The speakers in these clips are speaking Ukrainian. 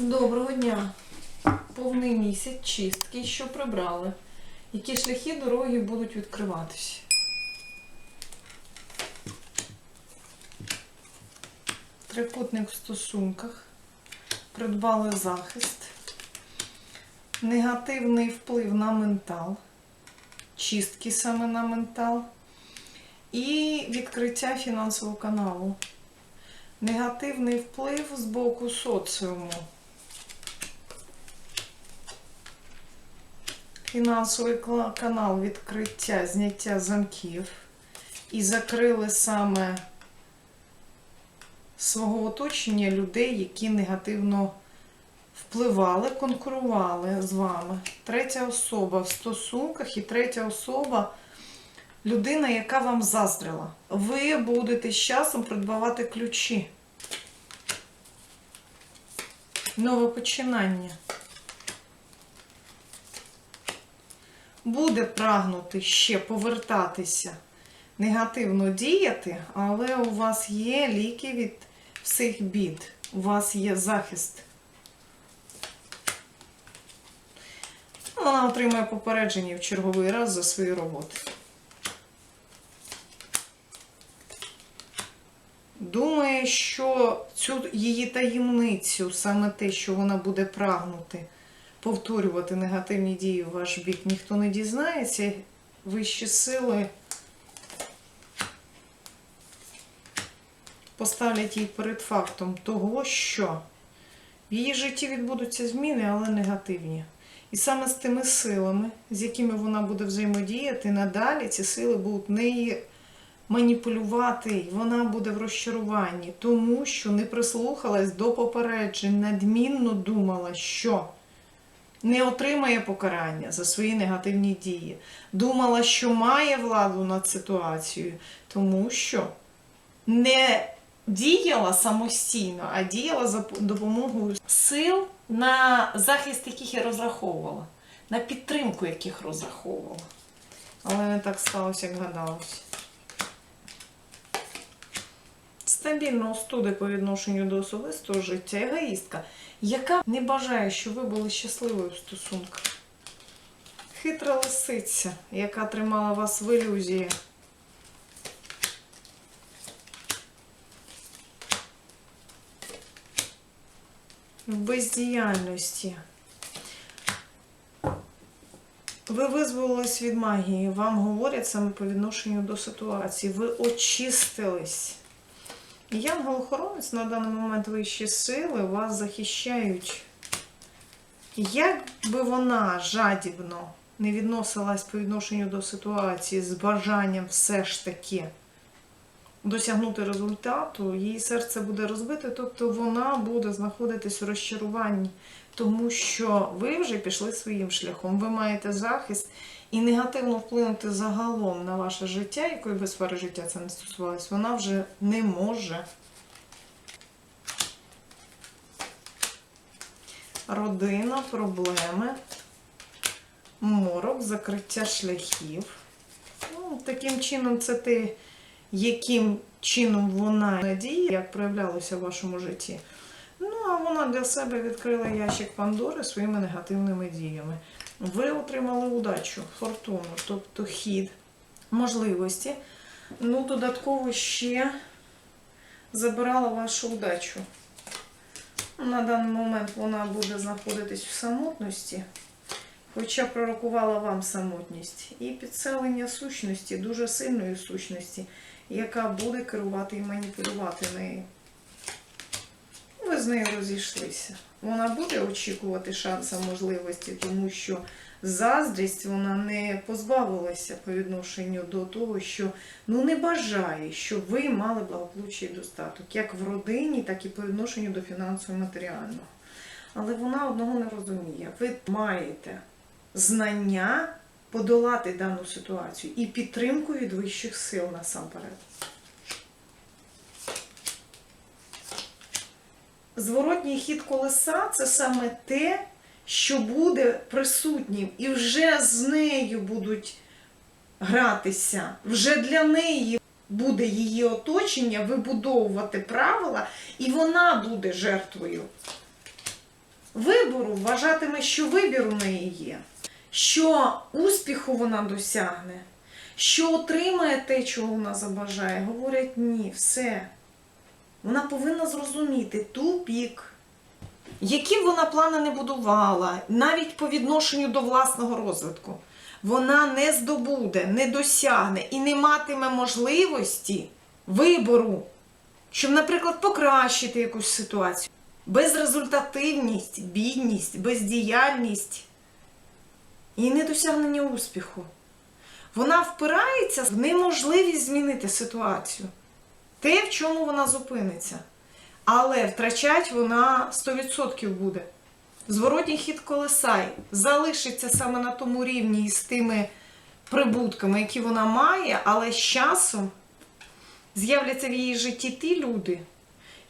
Доброго дня! Повний місяць чистки, що прибрали. Які шляхи дороги будуть відкриватися? Трикутник в стосунках. Придбали захист. Негативний вплив на ментал. Чистки саме на ментал. І відкриття фінансового каналу. Негативний вплив з боку соціуму. Фінансовий канал відкриття, зняття замків. І закрили саме свого оточення людей, які негативно впливали, конкурували з вами. Третя особа в стосунках і третя особа людина, яка вам заздрила. Ви будете з часом придбавати ключі. Нове починання. Буде прагнути ще повертатися, негативно діяти, але у вас є ліки від всіх бід. У вас є захист. Вона отримує попередження в черговий раз за свою роботу. Думає, що цю її таємницю, саме те, що вона буде прагнути повторювати негативні дії в ваш бік, ніхто не дізнається. Вищі сили поставлять її перед фактом того, що в її житті відбудуться зміни, але негативні. І саме з тими силами, з якими вона буде взаємодіяти, надалі ці сили будуть неї маніпулювати, і вона буде в розчаруванні, тому що не прислухалась до попереджень, надмінно думала, що не отримає покарання за свої негативні дії. Думала, що має владу над ситуацією, тому що не діяла самостійно, а діяла за допомогою сил, на захист яких я розраховувала, на підтримку яких розраховувала. Але не так сталося, як гадалося. Стабільно остуди по відношенню до особистого життя, егоїстка, яка не бажає, щоб ви були щасливою в стосунках. Хитра лисиця, яка тримала вас в ілюзії. В бездіяльності. Ви визволились від магії. Вам говорять саме по відношенню до ситуації. Ви очистились. Янгол-охоронець на даний момент вищі сили вас захищають. Як би вона жадібно не відносилась по відношенню до ситуації з бажанням все ж таки досягнути результату, її серце буде розбите, тобто вона буде знаходитись у розчаруванні, тому що ви вже пішли своїм шляхом, ви маєте захист і негативно вплинути загалом на ваше життя, якої би сфери життя це не стосувалось, вона вже не може. Родина, проблеми, морок, закриття шляхів. Ну, таким чином, це те, яким чином вона надіє, як проявлялося в вашому житті. Ну, а вона для себе відкрила ящик Пандори своїми негативними діями. Ви отримали удачу, фортуну, тобто хід, можливості. Ну, додатково ще забирала вашу удачу. На даний момент вона буде знаходитись в самотності, хоча пророкувала вам самотність. І підселення сущності, дуже сильної сущності, яка буде керувати і маніпулювати нею. Ви з нею розійшлися. Вона буде очікувати шанса можливості, тому що заздрість вона не позбавилася по відношенню до того, що ну не бажає, щоб ви мали благополуччя і достаток, як в родині, так і по відношенню до фінансово матеріального. Але вона одного не розуміє. Ви маєте знання подолати дану ситуацію і підтримку від вищих сил насамперед. Зворотній хід колеса це саме те, що буде присутнім, і вже з нею будуть гратися, вже для неї буде її оточення вибудовувати правила, і вона буде жертвою. вибору вважатиме, що вибір у неї є, що успіху вона досягне, що отримає те, чого вона забажає. Говорять ні, все. Вона повинна зрозуміти тупік. Які б вона плани не будувала, навіть по відношенню до власного розвитку, вона не здобуде, не досягне і не матиме можливості вибору, щоб, наприклад, покращити якусь ситуацію. Безрезультативність, бідність, бездіяльність і недосягнення успіху. Вона впирається в неможливість змінити ситуацію. Те, в чому вона зупиниться. Але втрачать вона 100% буде. Зворотній хід колеса залишиться саме на тому рівні із тими прибутками, які вона має, але з часом з'являться в її житті ті люди,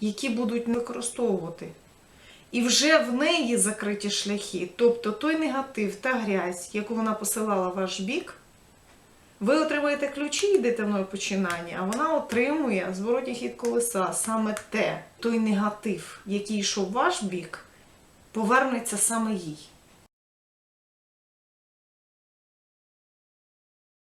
які будуть використовувати. І вже в неї закриті шляхи. Тобто той негатив та грязь, яку вона посилала в ваш бік, ви отримаєте ключі, йдете в починання, а вона отримує зворотній хід колеса саме те, той негатив, який йшов ваш бік, повернеться саме їй.